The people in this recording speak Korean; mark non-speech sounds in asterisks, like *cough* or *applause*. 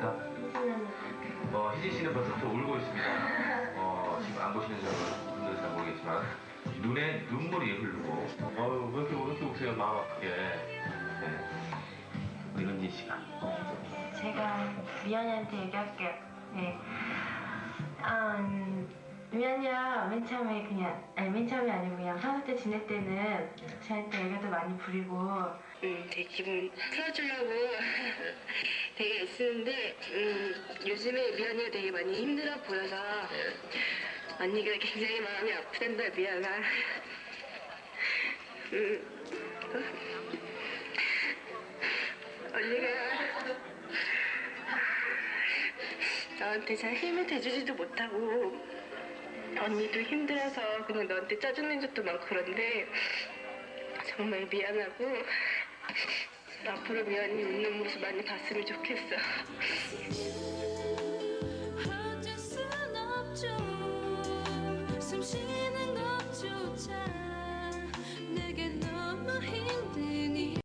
언제부터? 어, 희진 씨는 벌써부터 울고 있습니다. 어, 지금 안 보시는 분들은 잘 모르겠지만 눈에 눈물이 흐르고 어유 왜 이렇게 왜 이렇게 우세요 마음 아프게 네. 우리 은진 씨가 제가 미연이한테 얘기할게요. 네. 아, 음, 미연이가 맨 처음에 그냥, 아니, 맨 처음이 아니고 그냥 사수 때 지낼 때는 저한테 애교도 많이 부리고, 음, 되게 기분 풀어주려고 *laughs* 되게 애쓰는데 음, 요즘에 미연이가 되게 많이 힘들어 보여서 언니가 굉장히 마음이 아프단다 미연아 음, 어? 언니가 나한테 잘 힘을 대주지도 못하고 언니도 힘들어서 그냥 너한테 짜증낸 적도 많고 그런데 정말 미안하고 앞으로 미연이 웃는 모습 많이 봤으면 좋겠어.